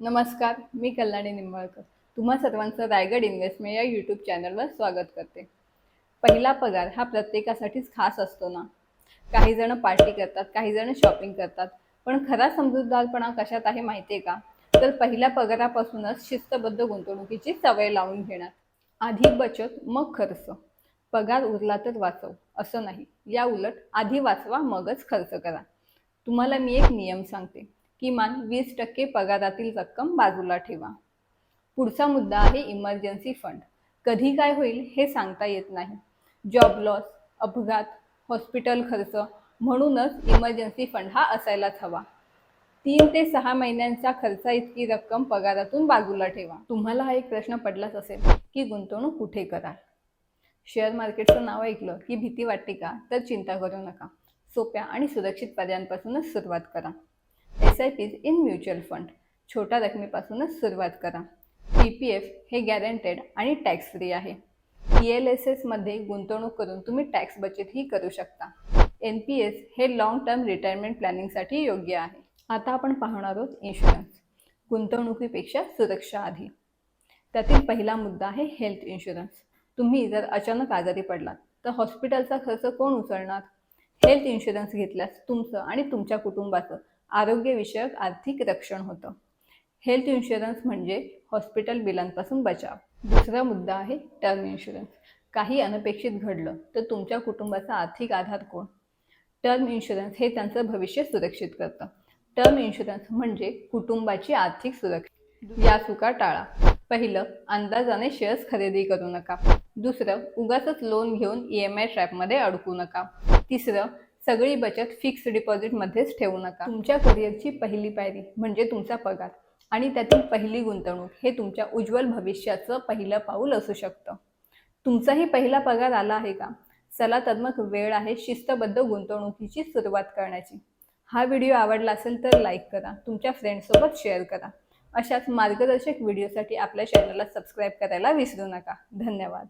नमस्कार मी कल्याणी निंबाळकर. तुम्हा सर्वांचं रायगड इन्व्हेस्टमेंट या यूट्यूब चॅनलवर स्वागत करते. पहिला पगार हा प्रत्येकासाठीच खास असतो ना? काही जण पार्टी करतात काही जण शॉपिंग करतात. पण खरा समजूतदारपणा कशात आहे माहिती आहे का? तर पहिल्या पगारापासूनच शिस्तबद्ध गुंतवणुकीची सवय लावून घेणार. आधी बचत मग खर्च. पगार उरला तर वाचव असं नाही. या उलट आधी वाचवा मगच खर्च करा. तुम्हाला मी एक नियम सांगते. किमान वीस टक्के पगारातील रक्कम बाजूला ठेवा. पुढचा मुद्दा आहे इमर्जन्सी फंड कधी काय होईल हे सांगता येत नाही. जॉब लॉस अपघात हॉस्पिटल खर्च म्हणूनच इमर्जन्सी फंड हा असायलाच हवा. तीन ते सहा महिन्यांचा खर्चा इतकी रक्कम पगारातून बाजूला ठेवा. तुम्हाला हा एक प्रश्न पडलाच असेल की गुंतवणूक कुठे कराल? शेअर मार्केटचं नाव ऐकलं की भीती वाटते का? तर चिंता करू नका. सोप्या आणि सुरक्षित पर्यायांपासूनच सुरुवात करा. S I Ps in mutual fund छोट्या रकमेपासूनच सुरुवात करा. पी पी एफ हे गॅरंटेड आणि टॅक्स फ्री आहे ई एल एस एसमध्ये गुंतवणूक करून तुम्ही टॅक्स बचतही करू शकता. एन पी एस हे लाँग टर्म रिटायरमेंट प्लॅनिंगसाठी योग्य आहे. आता आपण पाहणार आहोत इन्शुरन्स गुंतवणुकीपेक्षा सुरक्षा आधी. त्यातील पहिला मुद्दा आहे हेल्थ इन्शुरन्स तुम्ही जर अचानक आजारी पडलात तर हॉस्पिटलचा खर्च कोण उचलणार? हेल्थ इन्शुरन्स घेतल्यास तुमचं आणि तुमच्या कुटुंबाचं आरोग्यविषयक आर्थिक रक्षण होतं. हेल्थ इन्शुरन्स म्हणजे हॉस्पिटल बिलांपासून बचाव. दुसरा मुद्दा आहे टर्म इन्शुरन्स. काही अनपेक्षित घडलं तर तुमच्या कुटुंबाचा आर्थिक आधार कोण? टर्म इन्शुरन्स हे त्यांचं भविष्य सुरक्षित करतं. टर्म इन्शुरन्स म्हणजे कुटुंबाची आर्थिक सुरक्षा. या चुका टाळा. पहिलं अंदाजाने शेअर्स खरेदी करू नका. दुसरं उगाच लोन घेऊन ई एम आय ट्रॅपमध्ये अडकू नका. तिसरं सगळी बचत फिक्स डिपॉझिटमध्येच ठेवू नका. तुमच्या करिअरची पहिली पायरी म्हणजे तुमचा पगार आणि त्यातील पहिली गुंतवणूक हे तुमच्या उज्ज्वल भविष्याचं पहिलं पाऊल असू शकतं. तुमचाही पहिला पगार आला आहे का? चला तर मग वेळ आहे शिस्तबद्ध गुंतवणुकीची सुरुवात करण्याची. हा व्हिडिओ आवडला असेल तर लाईक करा तुमच्या फ्रेंड्ससोबत शेअर करा. अशाच मार्गदर्शक व्हिडिओसाठी आपल्या चॅनलला सबस्क्राईब करायला विसरू नका. धन्यवाद.